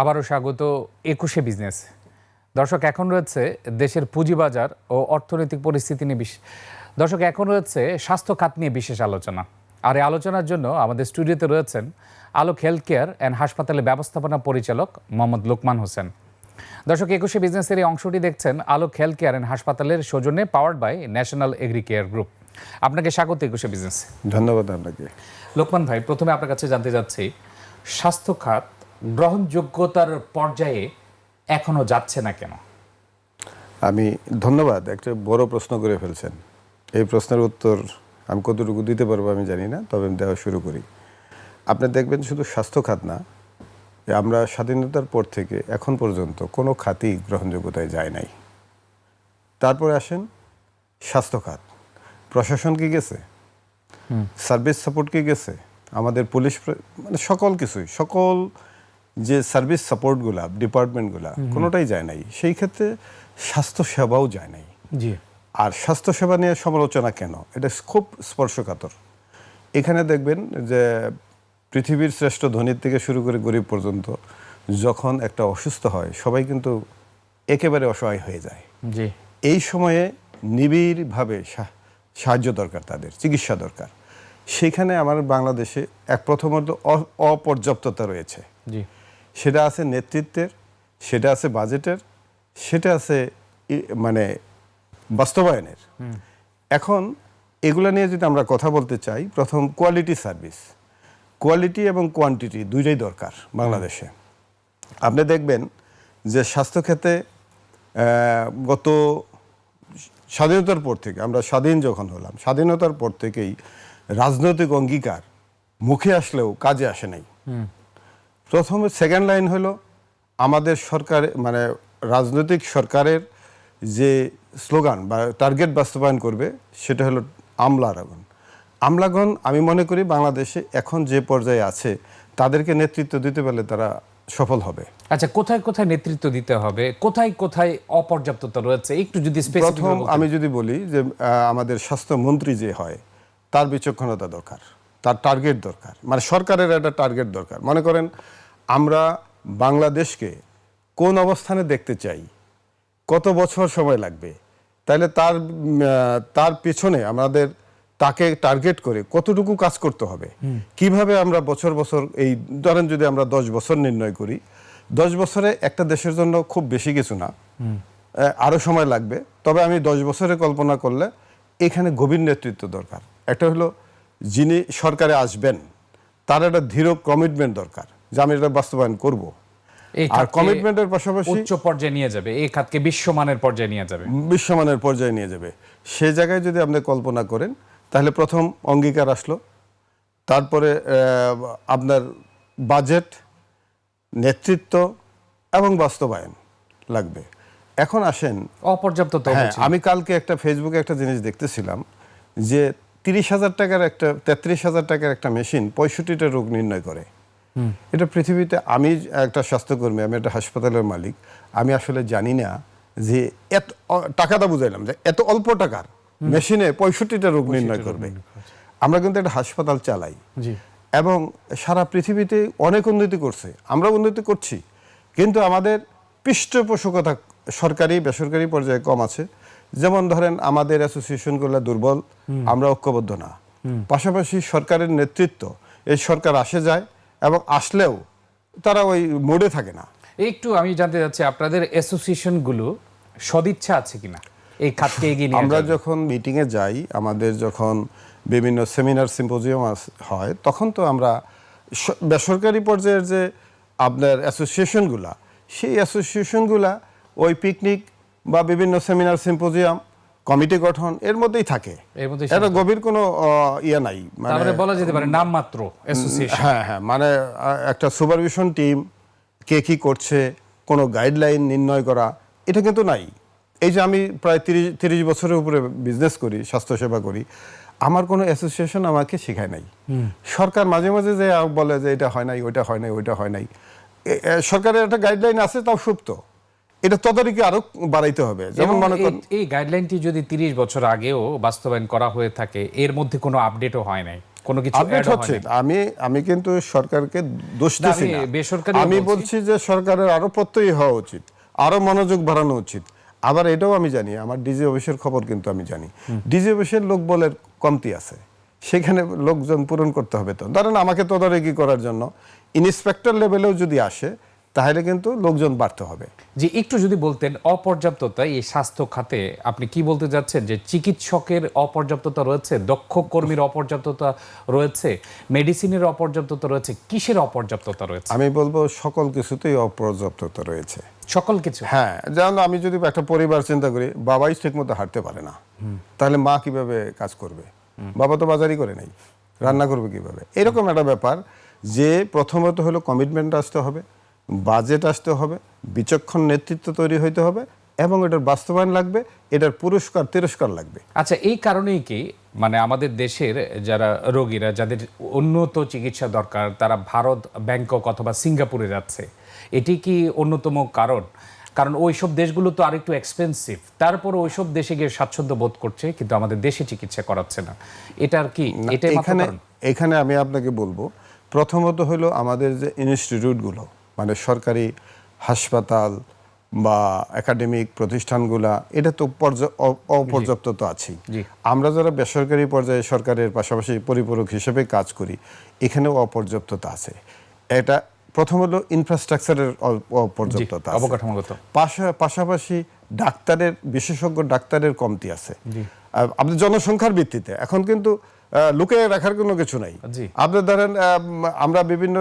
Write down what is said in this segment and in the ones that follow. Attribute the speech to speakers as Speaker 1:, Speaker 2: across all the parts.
Speaker 1: আবারও স্বাগত একুশে বিজনেস। দর্শক এখন রয়েছে দেশের পুঁজিবাজার ও অর্থনৈতিক পরিস্থিতি নিয়ে বিশ দর্শক এখন রয়েছে স্বাস্থ্য খাত নিয়ে বিশেষ আলোচনা। আর এই আলোচনার জন্য আমাদের স্টুডিওতে রয়েছেন আলোক হেলথ কেয়ার অ্যান্ড হাসপাতালের ব্যবস্থাপনা পরিচালক মোহাম্মদ লোকমান হোসেন। দর্শক একুশে বিজনেসের এই অংশটি দেখছেন আলোক হেলথ কেয়ার অ্যান্ড হাসপাতালের সৌজন্যে powered by national agri care group আপনাকে স্বাগত একুশে বিজনেস।
Speaker 2: ধন্যবাদ আপনাকে।
Speaker 1: লোকমান ভাই প্রথমে আপনার কাছে জানতে চাচ্ছি স্বাস্থ্য খাত গ্রহণযোগ্যতার পর্যায়ে এখনও যাচ্ছে না কেন?
Speaker 2: আমি ধন্যবাদ একটা বড় প্রশ্ন করে ফেলছেন। এই প্রশ্নের উত্তর আমি কতটুকু দিতে পারব আমি জানি না তবে আমি দেওয়া শুরু করি। আপনি দেখবেন শুধু স্বাস্থ্য খাত না আমরা স্বাধীনতার পর থেকে এখন পর্যন্ত কোনো খাতই গ্রহণযোগ্যতায় যায় নাই। তারপরে আসেন স্বাস্থ্য খাত। প্রশাসন কি গেছে? সার্ভিস সাপোর্ট কি গেছে? আমাদের পুলিশ মানে সকল কিছুই সকল যে সার্ভিস সাপোর্টগুলা ডিপার্টমেন্টগুলা কোনোটাই যায় নাই। সেই ক্ষেত্রে স্বাস্থ্য সেবাও যায় নাই।
Speaker 1: জি।
Speaker 2: আর স্বাস্থ্যসেবা নিয়ে সমালোচনা কেন? এটা খুব স্পর্শকাতর। এখানে দেখবেন যে পৃথিবীর শ্রেষ্ঠ ধনীর থেকে শুরু করে গরিব পর্যন্ত যখন একটা অসুস্থ হয় সবাই কিন্তু একেবারে অসহায় হয়ে যায়।
Speaker 1: জি।
Speaker 2: এই সময়ে নিবিড়ভাবে সাহায্য দরকার তাদের চিকিৎসা দরকার। সেখানে আমার বাংলাদেশে এক প্রথমত অপর্যাপ্ততা রয়েছে।
Speaker 1: জি।
Speaker 2: সেটা আছে নেতৃত্বের সেটা আছে বাজেটের সেটা আছে মানে বাস্তবায়নের। এখন এগুলা নিয়ে যদি আমরা কথা বলতে চাই প্রথম কোয়ালিটি সার্ভিস কোয়ালিটি এবং কোয়ান্টিটি দুইটাই দরকার বাংলাদেশে। আপনি দেখবেন যে স্বাস্থ্যক্ষেত্রে গত স্বাধীনতার পর থেকে আমরা স্বাধীন যখন হলাম স্বাধীনতার পর থেকেই রাজনৈতিক অঙ্গীকার মুখে আসলেও কাজে আসে নাই। প্রথমে সেকেন্ড লাইন হলো আমাদের সরকার মানে রাজনৈতিক সরকারের যে স্লোগান বা টার্গেট বাস্তবায়ন করবে সেটা হলো আমলার আগুন আমলাগণ আমি মনে করি বাংলাদেশে এখন যে পর্যায়ে আছে তাদেরকে নেতৃত্ব দিতে পারলে তারা সফল হবে।
Speaker 1: আচ্ছা কোথায় কোথায় নেতৃত্ব দিতে হবে? কোথায় কোথায় অপর্যাপ্ততা রয়েছে? একটু যদি
Speaker 2: প্রথম আমি যদি বলি যে আমাদের স্বাস্থ্যমন্ত্রী যে হয় তার বিচক্ষণতা দরকার তার টার্গেট দরকার মানে সরকারের একটা টার্গেট দরকার। মনে করেন আমরা বাংলাদেশকে কোন অবস্থানে দেখতে চাই? কত বছর সময় লাগবে? তাহলে তার তার পেছনে আমাদের তাকে টার্গেট করে কতটুকু কাজ করতে হবে? কীভাবে আমরা বছর বছর এই ধরেন যদি আমরা দশ বছর নির্ণয় করি দশ বছরে একটা দেশের জন্য খুব বেশি কিছু না। আহ, আরও সময় লাগবে। তবে আমি দশ বছরে কল্পনা করলে এখানে গভীর নেতৃত্ব দরকার। একটা হলো যিনি সরকারে আসবেন তার একটা দৃঢ় কমিটমেন্ট দরকার। যে আমি এটা বাস্তবায়ন করব। আর কমিটমেন্টের পাশাপাশি
Speaker 1: উচ্চ পর্যায়ে নিয়ে যাবে। এই খাতকে বিশ্বমানের পর্যায়ে নিয়ে যাবে।
Speaker 2: বিশ্বমানের পর্যায়ে নিয়ে যাবে। সে জায়গায় যদি আপনি কল্পনা করেন তাহলে প্রথম অঙ্গীকার আসলো। তারপরে আপনার বাজেট নেতৃত্ব এবং বাস্তবায়ন লাগবে। এখন আসেন
Speaker 1: অপর্যাপ্ত
Speaker 2: হ্যাঁ আমি কালকে একটা ফেসবুকে একটা জিনিস দেখতেছিলাম যে তিরিশ হাজার টাকার একটা তেত্রিশ হাজার টাকার একটা মেশিন পঁয়ষট্টিটা রোগ নির্ণয় করে। এটা পৃথিবীতে আমি একটা স্বাস্থ্যকর্মী আমি একটা হাসপাতালের মালিক আমি আসলে জানি না যে এত টাকাটা বুঝাইলাম যে এত অল্প টাকার মেশিনে পঁয়ষট্টিটা রোগ নির্ণয় করবে। আমরা কিন্তু একটা হাসপাতাল চালাই। এবং সারা পৃথিবীতে অনেক উন্নতি করছে আমরা উন্নতি করছি কিন্তু আমাদের পৃষ্ঠপোষকতা সরকারি বেসরকারি পর্যায়ে কম আছে। যেমন ধরেন আমাদের অ্যাসোসিয়েশনগুলো দুর্বল আমরা ঐক্যবদ্ধ না। পাশাপাশি সরকারের নেতৃত্ব এই সরকার আসে যায় এবং আসলেও তারা ওই মোডে থাকে না।
Speaker 1: একটু আমি জানতে চাচ্ছি আপনাদের অ্যাসোসিয়েশনগুলো সদিচ্ছা আছে কিনা? এই খাতকে এগিয়ে
Speaker 2: আমরা যখন মিটিংয়ে যাই আমাদের যখন বিভিন্ন সেমিনার সিম্পোজিয়াম হয় তখন তো আমরা বেসরকারি পর্যায়ের যে আপনার অ্যাসোসিয়েশনগুলা সেই অ্যাসোসিয়েশনগুলা ওই পিকনিক বা বিভিন্ন সেমিনার সিম্পোজিয়াম কমিটি গঠন এর মধ্যেই থাকে। এটা গভীর কোনো ইয়ে নাই। মানে
Speaker 1: বলা যেতে পারে নামমাত্র অ্যাসোসিয়েশন
Speaker 2: হ্যাঁ হ্যাঁ মানে একটা সুপারভিশন টিম কে কি করছে কোনো গাইডলাইন নির্ণয় করা এটা কিন্তু নাই। এই যে আমি প্রায় তিরিশ তিরিশ বছরের উপরে বিজনেস করি স্বাস্থ্যসেবা করি আমার কোনো অ্যাসোসিয়েশন আমাকে শেখায় নাই। সরকার মাঝে মাঝে যে বলে যে এটা হয় নাই ওইটা হয় নাই ওইটা হয় নাই। সরকারের একটা গাইডলাইন আছে তাও সুপ্ত। এটা তদারকি আরও বাড়াইতে হবে। যেমন মনে করেন
Speaker 1: এই- গাইডলাইনটি যদি তিরিশ বছর আগেও বাস্তবায়ন করা হয়ে থাকে এর মধ্যে কোনো আপডেটও হয় নাই। কোনো কিছু
Speaker 2: আপডেট হচ্ছে। আমি আমি কিন্তু সরকারকে দোষ
Speaker 1: না,
Speaker 2: দিচ্ছি না।
Speaker 1: বেসরকারি
Speaker 2: আমি।
Speaker 1: বলছি
Speaker 2: যে সরকারের আরও প্রত্যয়ী হওয়া উচিত আরও মনোযোগ বাড়ানো উচিত। আবার এটাও আমি জানি আমার ডিজি অফিসের খবর কিন্তু আমি জানি। ডিজি অফিসের লোক বলের কমতি আছে। সেখানে লোকজন পূরণ করতে হবে তো। ধরেন আমাকে তদারকি করার জন্য ইন্সপেক্টর লেভেলেও যদি আসে তাহলে কিন্তু লোকজন বাড়তে হবে।
Speaker 1: যে একটু যদি বলতেন অপর্যাপ্ততা এই স্বাস্থ্য খাতে আপনি কি বলতে যাচ্ছেন যে চিকিৎসকের অপর্যাপ্ততা রয়েছে দক্ষ কর্মীর অপর্যাপ্ততা রয়েছে মেডিসিনের অপর্যাপ্ততা রয়েছে কিসের অপর্যাপ্ততা রয়েছে?
Speaker 2: আমি বলব সকল কিছুতেই অপর্যাপ্ততা রয়েছে।
Speaker 1: সকল কিছু?
Speaker 2: হ্যাঁ যেমন আমি যদি একটা পরিবার চিন্তা করি বাবাই ঠিক মতো হাঁটতে পারে না। তাহলে মা কীভাবে কাজ করবে? বাবা তো বাজারই করে নাই রান্না করবে কীভাবে? এরকম একটা ব্যাপার যে প্রথমত হলো কমিটমেন্ট আসতে হবে। বাজেট আসতে হবে বিচক্ষণ নেতৃত্ব তৈরি হইতে হবে এবং এটার বাস্তবায়ন লাগবে এটার পুরস্কার তিরস্কার লাগবে।
Speaker 1: আচ্ছা এই কারণেই কি মানে আমাদের দেশের যারা রোগীরা যাদের উন্নত চিকিৎসা দরকার তারা ভারত ব্যাংকক অথবা সিঙ্গাপুরে যাচ্ছে এটি কি অন্যতম কারণ? কারণ ওইসব দেশগুলো তো আরেকটু এক্সপেন্সিভ তারপর ওইসব দেশে গিয়ে স্বাচ্ছন্দ্য বোধ করছে কিন্তু আমাদের দেশে চিকিৎসা করাচ্ছে না। এটার কি এটা
Speaker 2: এখানে এখানে আমি আপনাকে বলব প্রথমত হলো আমাদের যে ইনস্টিটিউটগুলো মানে সরকারি হাসপাতাল বা একাডেমিক প্রতিষ্ঠানগুলা এটা তো পর্যা- অপর্যাপ্ত তো আছেই। আমরা যারা বেসরকারি পর্যায়ে সরকারের পাশাপাশি পরিপূরক হিসেবে কাজ করি এখানেও অপর্যাপ্ততা আছে। এটা প্রথম হলো ইনফ্রাস্ট্রাকচারের অপর্যাপ্ততা।
Speaker 1: অবকাঠামোগত।
Speaker 2: পাশা- পাশাপাশি ডাক্তারের বিশেষজ্ঞ ডাক্তারের কমতি আছে। আহ, আপনার জনসংখ্যার ভিত্তিতে এখন কিন্তু লুকিয়ে রাখার কোনো কিছু নাই। আপনি ধরেন আমরা বিভিন্ন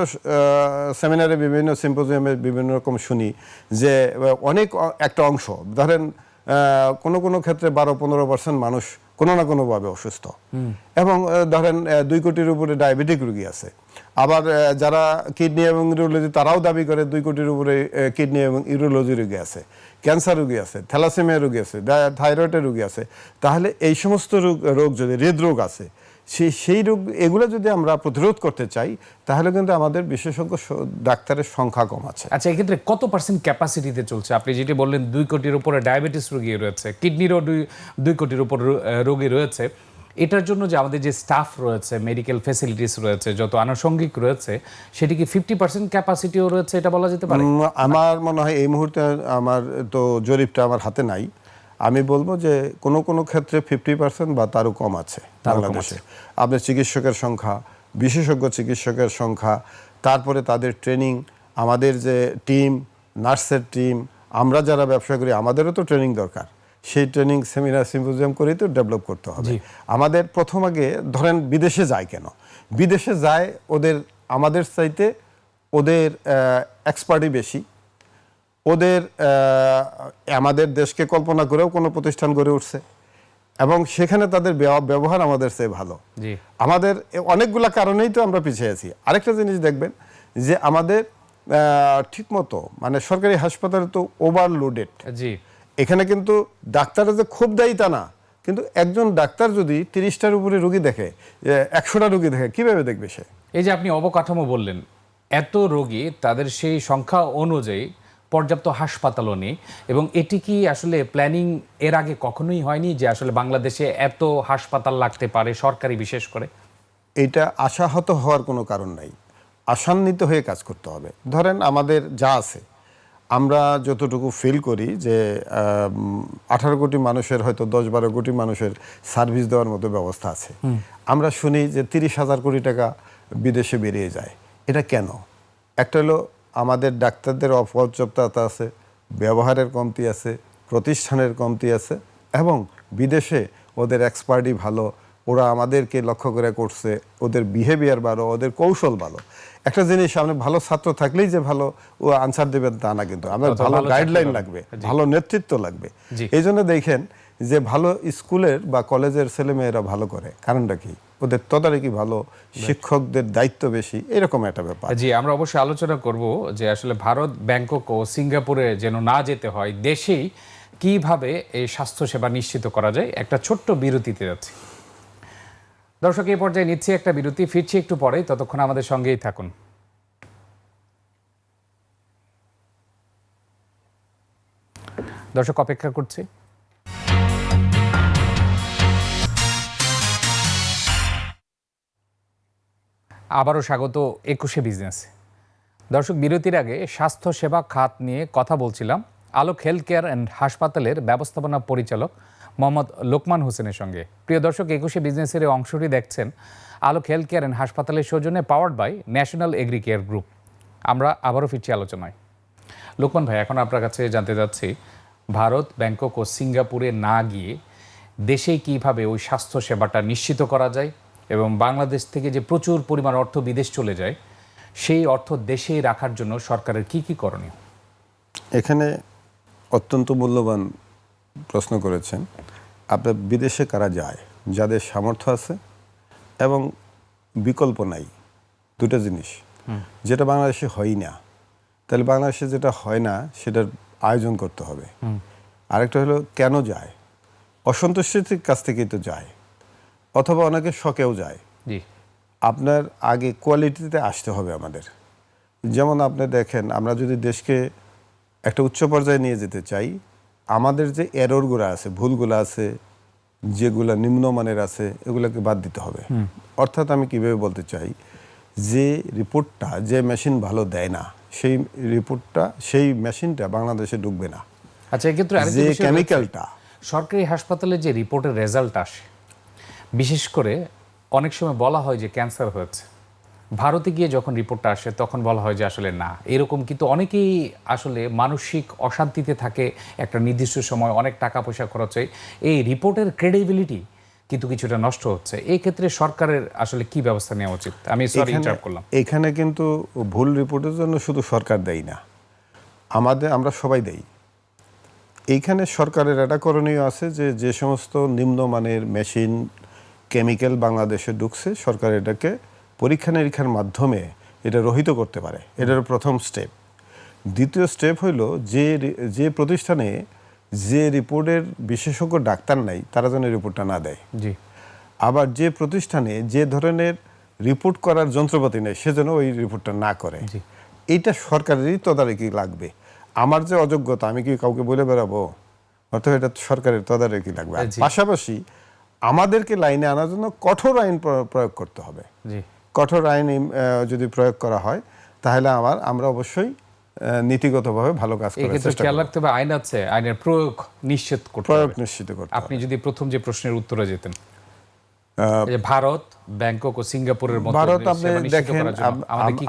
Speaker 2: সেমিনারে বিভিন্ন সিম্পোজিয়ামে বিভিন্ন রকম শুনি যে অনেক একটা অংশ ধরেন কোনো কোনো ক্ষেত্রে বারো পনেরো পার্সেন্ট মানুষ কোনো না কোনোভাবে অসুস্থ। এবং ধরেন দুই কোটির উপরে ডায়াবেটিক রোগী আছে। আবার যারা কিডনি এবং ইউরোলজি তারাও দাবি করে দুই কোটির উপরে কিডনি এবং ইউরোলজি রোগী আছে ক্যান্সার রোগী আছে থ্যালাসেমিয়া রোগী আছে থাইরয়েডের রুগী আছে। তাহলে এই সমস্ত রোগ রোগ যদি হৃদরোগ আছে সেই সেই রোগ এগুলো যদি আমরা প্রতিরোধ করতে চাই তাহলে কিন্তু আমাদের বিশেষজ্ঞ ডাক্তারের সংখ্যা কম আছে।
Speaker 1: আচ্ছা এক্ষেত্রে কত পার্সেন্ট ক্যাপাসিটিতে চলছে? আপনি যেটি বললেন দুই কোটির উপরে ডায়াবেটিস রোগী রয়েছে কিডনিরও দুই দুই কোটির উপর রোগী রয়েছে। এটার জন্য যে আমাদের যে স্টাফ রয়েছে মেডিকেল ফেসিলিটিস রয়েছে যত আনুষঙ্গিক রয়েছে সেটি কি ফিফটি পার্সেন্ট ক্যাপাসিটিও রয়েছে এটা বলা যেতে পারে?
Speaker 2: আমার মনে হয় এই মুহূর্তে আমার তো জরিপটা আমার হাতে নাই। আমি বলব যে কোনো কোনো ক্ষেত্রে ফিফটি পার্সেন্ট বা তারও কম আছে বাংলাদেশে। আপনার চিকিৎসকের সংখ্যা বিশেষজ্ঞ চিকিৎসকের সংখ্যা তারপরে তাদের ট্রেনিং আমাদের যে টিম নার্সের টিম আমরা যারা ব্যবসা করি আমাদেরও তো ট্রেনিং দরকার। সেই ট্রেনিং সেমিনার সিম্পোজিয়াম করেই তো ডেভেলপ করতে হবে। আমাদের প্রথম আগে ধরেন বিদেশে যায় কেন? বিদেশে যায় ওদের আমাদের চাইতে ওদের এক্সপার্টই বেশি। ওদের আমাদের দেশকে কল্পনা করেও কোনো প্রতিষ্ঠান গড়ে উঠছে। এবং সেখানে তাদের ব্যবহার আমাদের চেয়ে ভালো। আমাদের অনেকগুলা কারণেই তো আমরা পিছিয়ে আছি। আরেকটা জিনিস দেখবেন যে আমাদের ঠিকমতো মানে সরকারি হাসপাতালে তো ওভারলোডেড
Speaker 1: জি।
Speaker 2: এখানে কিন্তু ডাক্তারের যে খুব দেয় তা না। কিন্তু একজন ডাক্তার যদি তিরিশটার উপরে রুগী দেখে একশোটা রুগী দেখে কীভাবে দেখবে সে?
Speaker 1: এই যে আপনি অবকাঠামো বললেন এত রোগী তাদের সেই সংখ্যা অনুযায়ী পর্যাপ্ত হাসপাতালও নেই। এবং এটি কি আসলে প্ল্যানিং এর আগে কখনোই হয়নি যে আসলে বাংলাদেশে এত হাসপাতাল লাগতে পারে সরকারি বিশেষ করে?
Speaker 2: এটা আশাহত হওয়ার কোনো কারণ নাই। আশান্বিত হয়ে কাজ করতে হবে। ধরেন আমাদের যা আছে আমরা যতটুকু ফিল করি যে আঠারো কোটি মানুষের হয়তো দশ বারো কোটি মানুষের সার্ভিস দেওয়ার মতো ব্যবস্থা আছে। আমরা শুনি যে তিরিশ হাজার কোটি টাকা বিদেশে বেরিয়ে যায়। এটা কেন? একটা হলো আমাদের ডাক্তারদের অপর্যাপ্ততা আছে ব্যবহারের কমতি আছে প্রতিষ্ঠানের কমতি আছে এবং বিদেশে ওদের এক্সপার্টই ভালো ওরা আমাদেরকে লক্ষ্য করে করছে ওদের বিহেভিয়ার ভালো ওদের কৌশল ভালো। একটা জিনিস আপনি ভালো ছাত্র থাকলেই যে ভালো ও আনসার দেবেন তা না কিন্তু। ভালো
Speaker 1: ভালো
Speaker 2: গাইডলাইন লাগবে ভালো নেতৃত্ব লাগবে। এই জন্য দেখেন যে ভালো স্কুলের বা কলেজের ছেলেমেয়েরা ভালো করে। কারণটা কি? ওদের তদারকি ভালো, শিক্ষকদের দায়িত্ব বেশি, এরকম একটা ব্যাপার।
Speaker 1: জি, আমরা অবশ্যই আলোচনা করব যে আসলে ভারত, ব্যাংকক ও সিঙ্গাপুরে যেন না যেতে হয়, দেশেই কীভাবে এই স্বাস্থ্যসেবা নিশ্চিত করা যায়, একটা ছোট্ট বিরতিতে যাচ্ছি। দর্শক এই পর্যায়ে নিচ্ছি একটা বিরতি, ফিরছি একটু পরে, ততক্ষণ আমাদের সঙ্গেই থাকুন। দর্শক, অপেক্ষা করছি। আবারও স্বাগত একুশে বিজনেস। দর্শক, বিরতির আগে স্বাস্থ্য সেবা খাত নিয়ে কথা বলছিলাম আলোক হেলথ কেয়ার অ্যান্ড হাসপাতালের ব্যবস্থাপনা পরিচালক মোহাম্মদ লোকমান হোসেনের সঙ্গে। প্রিয় দর্শক, একুশে বিজনেসের অংশটি দেখছেন আলোক হেলথ কেয়ার অ্যান্ড হাসপাতালের সৌজন্যে powered by national agri care group. আমরা আবারও ফিরছি আলোচনায়। লোকমান ভাই, এখন আপনার কাছে জানতে চাচ্ছি, ভারত, ব্যাংকক ও সিঙ্গাপুরে না গিয়ে দেশে কীভাবে ওই স্বাস্থ্য সেবাটা নিশ্চিত করা যায়? এবং বাংলাদেশ থেকে যে প্রচুর পরিমাণ অর্থ বিদেশ চলে যায় সেই অর্থ দেশেই রাখার জন্য সরকারের কি কি করণীয়?
Speaker 2: এখানে অত্যন্ত মূল্যবান প্রশ্ন করেছেন আপনার বিদেশে কারা যায় যাদের সামর্থ্য আছে এবং বিকল্প নাই দুটো জিনিস। যেটা বাংলাদেশে হয় না তাহলে বাংলাদেশে যেটা হয় না সেটার আয়োজন করতে হবে। আরেকটা হলো কেন যায়? অসন্তুষ্টির কাছ থেকেই তো যায়। অথবা অনেকে শখেও যায়।
Speaker 1: জি।
Speaker 2: আপনার আগে কোয়ালিটিতে আসতে হবে আমাদের। যেমন আপনি দেখেন আমরা যদি দেশকে একটা উচ্চ পর্যায়ে নিয়ে যেতে চাই আমাদের যে এররগুলো আছে ভুলগুলো আছে যেগুলো নিম্নমানের আছে এগুলোকে বাদ দিতে হবে। অর্থাৎ আমি কীভাবে বলতে চাই যে রিপোর্টটা যে মেশিন ভালো দেয় না সেই রিপোর্টটা সেই মেশিনটা বাংলাদেশে ঢুকবে না।
Speaker 1: আচ্ছা এক্ষেত্রে
Speaker 2: যে কেমিক্যালটা
Speaker 1: সরকারি হাসপাতালে যে রিপোর্টের রেজাল্ট আসে বিশেষ করে অনেক সময় বলা হয় যে ক্যান্সার হয়েছে। ভারতে গিয়ে যখন রিপোর্টটা আসে তখন বলা হয় যে আসলে না। এরকম কিন্তু অনেকেই আসলে মানসিক অশান্তিতে থাকে একটা নির্দিষ্ট সময় অনেক টাকা পয়সা খরচ হয়। এই রিপোর্টের ক্রেডিবিলিটি কিন্তু কিছুটা নষ্ট হচ্ছে। এই ক্ষেত্রে সরকারের আসলে কি ব্যবস্থা নেওয়া উচিত? আমি সরি ইন্টারাপ্ট করলাম।
Speaker 2: এখানে কিন্তু ভুল রিপোর্টের জন্য শুধু সরকার দেয় না। আমাদের আমরা সবাই দেই। এইখানে সরকারের একটা করণীয় আছে যে যে সমস্ত নিম্নমানের মেশিন কেমিক্যাল বাংলাদেশে ঢুকছে সরকার এটাকে পরীক্ষা নিরীক্ষার মাধ্যমে এটা রহিত করতে পারে। এটার প্রথম স্টেপ দ্বিতীয় স্টেপ হইল যে যে প্রতিষ্ঠানে যে রিপোর্টের বিশেষজ্ঞ ডাক্তার নাই তারা যেন রিপোর্টটা না দেয়।
Speaker 1: জি।
Speaker 2: আবার যে প্রতিষ্ঠানে যে ধরনের রিপোর্ট করার যন্ত্রপাতি নেই সে যেন ওই রিপোর্টটা না করে।
Speaker 1: জি।
Speaker 2: এইটা সরকারেরই তদারকি লাগবে। আমার যে অযোগ্যতা আমি কি কাউকে বলে বেড়াবো? অর্থাৎ এটা সরকারের তদারকি লাগবে। পাশাপাশি আমাদেরকে লাইনে আনার জন্য কঠোর আইন প্রয়োগ করতে হবে। কঠোর আইন যদি প্রয়োগ করা হয় তাহলে আমার আমরা অবশ্যই নীতিগতভাবে ভালো কাজ করার চেষ্টা
Speaker 1: খেয়াল রাখতে হবে আইন আছে আইনের প্রয়োগ নিশ্চিত করতে
Speaker 2: প্রয়োগ নিশ্চিত করতে
Speaker 1: আপনি যদি প্রথম যে প্রশ্নের উত্তরে যেতেন। ভারত ব্যাংকক ও সিঙ্গাপুরের মতো
Speaker 2: ভারত আপনি দেখেন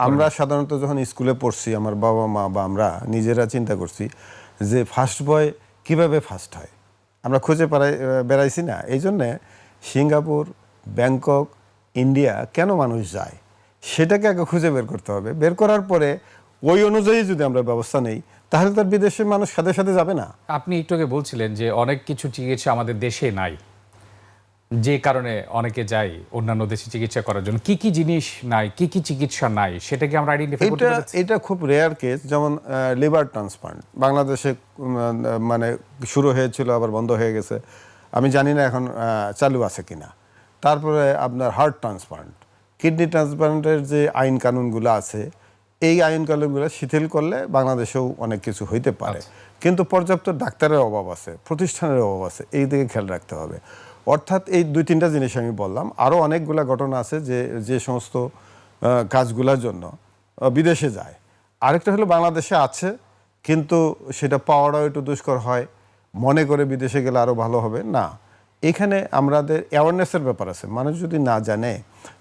Speaker 2: আমরা সাধারণত যখন স্কুলে পড়ছি আমার বাবা মা বা আমরা নিজেরা চিন্তা করছি যে ফার্স্ট বয় কীভাবে ফার্স্ট হয়। আমরা খুঁজে বেড়াইছি না। এই জন্যে সিঙ্গাপুর, ব্যাংকক, ইন্ডিয়া কেন মানুষ যায়? সেটাকে আগে খুঁজে বের করতে হবে। বের করার পরে ওই অনুযায়ী যদি আমরা ব্যবস্থা নেই, তাহলে তার বিদেশের মানুষ সাথে সাথে যাবে না।
Speaker 1: আপনি একটু আগে বলছিলেন যে অনেক কিছু চিকিৎসা আমাদের দেশে নাই। যে কারণে অনেকে যায় অন্যান্য দেশে চিকিৎসা করার জন্য কি কি জিনিস নাই কি কি চিকিৎসা নাই সেটাকে আমরা আইডেন্টিফাই করতে
Speaker 2: এটা এটা খুব রেয়ার কেস যেমন লিভার ট্রান্সপ্লান্ট বাংলাদেশে মানে শুরু হয়েছিল আবার বন্ধ হয়ে গেছে। আমি জানি না এখন চালু আছে কিনা। তারপরে আপনার হার্ট ট্রান্সপ্লান্ট কিডনি ট্রান্সপ্লান্টের যে আইন কানুনগুলো আছে এই আইন কানুনগুলো শিথিল করলে বাংলাদেশেও অনেক কিছু হইতে পারে। কিন্তু পর্যাপ্ত ডাক্তারের অভাব আছে প্রতিষ্ঠানের অভাব আছে এই দিকে খেয়াল রাখতে হবে। অর্থাৎ এই দুই তিনটা জিনিস আমি বললাম। আরও অনেকগুলা ঘটনা আছে যে যে সমস্ত কাজগুলোর জন্য বিদেশে যায়। আরেকটা হলো বাংলাদেশে আছে, কিন্তু সেটা পাওয়াটাও একটু দুষ্কর হয়। মনে করে বিদেশে গেলে আরও ভালো হবে। না, এখানে আমাদের অ্যাওয়ারনেসের ব্যাপার আছে। মানুষ যদি না জানে,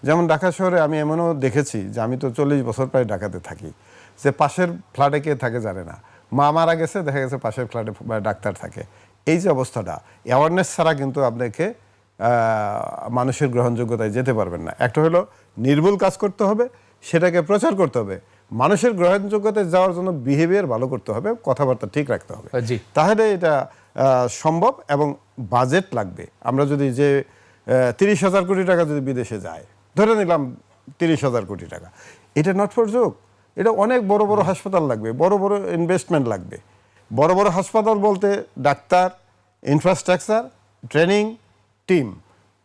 Speaker 2: যেমন ঢাকা শহরে আমি এমনও দেখেছি যে, আমি তো চল্লিশ বছর প্রায় ঢাকাতে থাকি, যে পাশের ফ্ল্যাটে কে থাকে জানে না। মা মারা গেছে, দেখা গেছে পাশের ফ্ল্যাটে ডাক্তার থাকে। এই যে অবস্থাটা অ্যাওয়ারনেস ছাড়া কিন্তু আপনাকে মানুষের গ্রহণযোগ্যতায় যেতে পারবেন না। একটা হলো নির্ভুল কাজ করতে হবে সেটাকে প্রচার করতে হবে। মানুষের গ্রহণযোগ্যতায় যাওয়ার জন্য বিহেভিয়ার ভালো করতে হবে কথাবার্তা ঠিক রাখতে হবে।
Speaker 1: জি।
Speaker 2: তাহলে এটা সম্ভব এবং বাজেট লাগবে। আমরা যদি যে তিরিশ হাজার কোটি টাকা যদি বিদেশে যায় ধরে নিলাম তিরিশ হাজার কোটি টাকা এটা নট ফর যোগ এটা অনেক বড় বড় হাসপাতাল লাগবে বড় বড় ইনভেস্টমেন্ট লাগবে। বড় বড় হাসপাতাল বলতে ডাক্তার ইনফ্রাস্ট্রাকচার ট্রেনিং টিম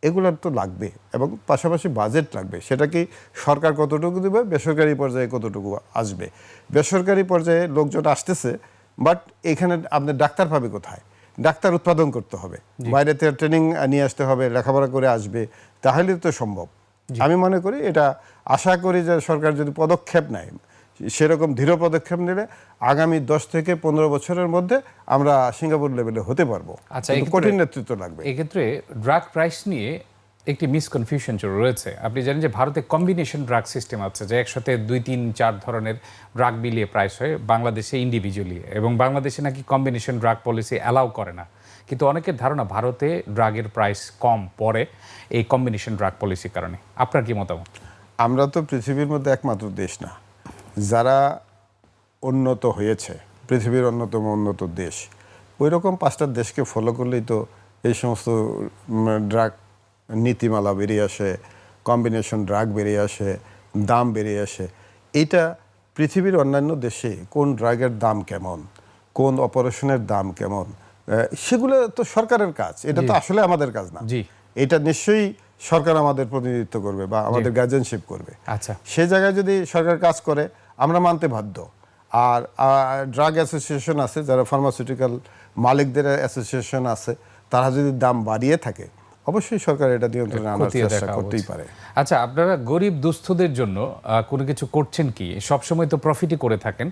Speaker 2: এগুলোর তো লাগবে এবং পাশাপাশি বাজেট লাগবে। সেটা কি সরকার কতটুকু দেবে বেসরকারি পর্যায়ে কতটুকু আসবে? বেসরকারি পর্যায়ে লোকজন আসতেছে বাট এখানে আপনি ডাক্তার পাবে কোথায়? ডাক্তার উৎপাদন করতে হবে। বাইরে থেকে ট্রেনিং নিয়ে আসতে হবে লেখাপড়া করে আসবে তাহলে তো সম্ভব। আমি মনে করি এটা আশা করি যে সরকার যদি পদক্ষেপ নেয় সেরকম দৃঢ় পদক্ষেপ নিলে আগামী দশ থেকে পনেরো বছরের মধ্যে আমরা সিঙ্গাপুর লেভেলে হতে পারব।
Speaker 1: আচ্ছা,
Speaker 2: কঠিন নেতৃত্ব লাগবে।
Speaker 1: এক্ষেত্রে ড্রাগ প্রাইস নিয়ে একটি মিসকনফিউশন রয়েছে। আপনি জানেন যে ভারতে কম্বিনেশন ড্রাগ সিস্টেম আছে যে একসাথে দুই তিন চার ধরনের ড্রাগ মিলিয়ে প্রাইস হয় বাংলাদেশে ইন্ডিভিজুয়ালি এবং বাংলাদেশে নাকি কম্বিনেশন ড্রাগ পলিসি অ্যালাউ করে না। কিন্তু অনেকের ধারণা ভারতে ড্রাগের প্রাইস কম পড়ে এই কম্বিনেশন ড্রাগ পলিসির কারণে। আপনার কি মতামত?
Speaker 2: আমরা তো পৃথিবীর মধ্যে একমাত্র দেশ না। যারা উন্নত হয়েছে পৃথিবীর অন্যতম উন্নত দেশ ওই রকম পাঁচটা দেশকে ফলো করলেই তো এই সমস্ত ড্রাগ নীতিমালা বেরিয়ে আসে কম্বিনেশন ড্রাগ বেরিয়ে আসে দাম বেরিয়ে আসে। এটা পৃথিবীর অন্যান্য দেশে কোন ড্রাগের দাম কেমন কোন অপারেশনের দাম কেমন সেগুলো তো সরকারের কাজ এটা তো আসলে আমাদের কাজ না।
Speaker 1: জি।
Speaker 2: এটা নিশ্চয়ই সরকার আমাদের প্রতিনিধিত্ব করবে বা আমাদের গার্জেনশিপ করবে।
Speaker 1: আচ্ছা।
Speaker 2: সে জায়গায় যদি সরকার কাজ করে আমরা মানতে বাধ্য। আর ড্রাগ অ্যাসোসিয়েশন আছে যারা ফার্মাসিউটিক্যাল মালিকদের অ্যাসোসিয়েশন আছে তারা যদি দাম বাড়িয়ে থাকে অবশ্যই সরকার এটা নিয়ন্ত্রণে আনার চেষ্টা করতেই পারে।
Speaker 1: আচ্ছা আপনারা গরিব দুস্থদের জন্য কোনো কিছু করছেন কি? সবসময় তো প্রফিটই করে থাকেন।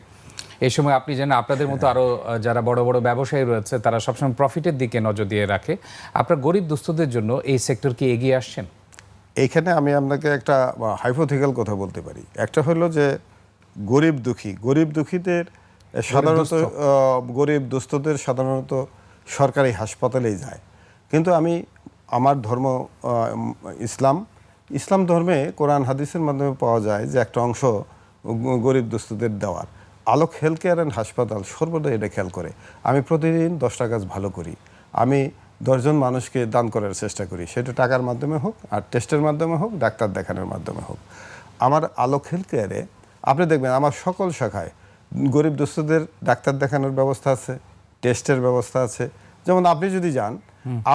Speaker 1: এই সময় আপনি জানেন আপনাদের মতো আরও আহ, যারা বড় বড় ব্যবসায়ী রয়েছে তারা সবসময় প্রফিটের দিকে নজর দিয়ে রাখে। আপনার গরিব দুস্থদের জন্য এই সেক্টর কি এগিয়ে আসছেন?
Speaker 2: এইখানে আমি আপনাকে একটা হাইপোথিক্যাল কথা বলতে পারি। একটা হলো যে গরিব দুঃখী। গরিব দুঃখীদের সাধারণত গরিব দুস্থদের সাধারণত সরকারি হাসপাতালেই যায়। কিন্তু আমি আমার ধর্ম ইসলাম ইসলাম ধর্মে কোরআন হাদিসের মাধ্যমে পাওয়া যায় যে একটা অংশ গরিব দুস্থদের দেওয়ার। আলোক হেলথ কেয়ার অ্যান্ড হাসপাতাল সর্বদা এটা খেয়াল করে। আমি প্রতিদিন দশটা কাজ ভালো করি। আমি দশজন মানুষকে দান করার চেষ্টা করি। সেটা টাকার মাধ্যমে হোক আর টেস্টের মাধ্যমে হোক ডাক্তার দেখানোর মাধ্যমে হোক। আমার আলোক হেলথ কেয়ারে আপনি দেখবেন আমার সকল শাখায় গরিব দুস্থদের ডাক্তার দেখানোর ব্যবস্থা আছে টেস্টের ব্যবস্থা আছে। যেমন আপনি যদি যান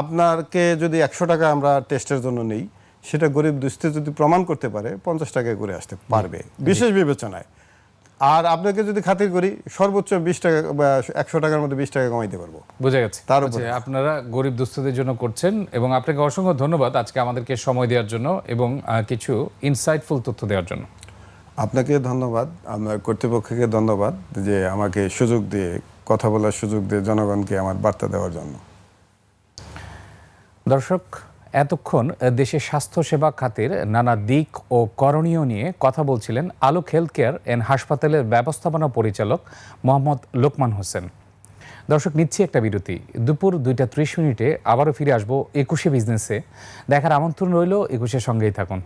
Speaker 2: আপনাকে যদি একশো টাকা আমরা টেস্টের জন্য নেই সেটা গরিব দুস্থ যদি প্রমাণ করতে পারে পঞ্চাশ টাকায় করে আসতে পারবে। বিশেষ বিবেচনায়। আর আপনাকে যদি খাতির করি সর্বোচ্চ বিশ টাকা বা একশো টাকার মধ্যে বিশ টাকা কমাইতে পারব।
Speaker 1: বোঝা গেছে।
Speaker 2: তার
Speaker 1: আচ্ছা, আপনারা গরিব দুস্থদের জন্য করছেন এবং আপনাকে অসংখ্য ধন্যবাদ আজকে আমাদেরকে সময় দেওয়ার জন্য এবং কিছু ইনসাইটফুল তথ্য দেওয়ার জন্য।
Speaker 2: আপনাকে ধন্যবাদ, আপনার কর্তৃপক্ষকে ধন্যবাদ যে আমাকে সুযোগ দিয়ে, কথা বলার সুযোগ দিয়ে জনগণকে আমার বার্তা দেওয়ার জন্য।
Speaker 1: দর্শক, এতক্ষণ দেশের স্বাস্থ্যসেবা খাতের নানা দিক ও করণীয় নিয়ে কথা বলছিলেন আলোক হেলথ কেয়ার অ্যান্ড হাসপাতালের ব্যবস্থাপনা পরিচালক মোহাম্মদ লোকমান হোসেন। দর্শক, নিচ্ছি একটা বিরতি। দুপুর দুইটা ত্রিশ মিনিটে আবারও ফিরে আসব একুশে বিজনেসে। দেখার আমন্ত্রণ রইল, একুশের সঙ্গেই থাকুন।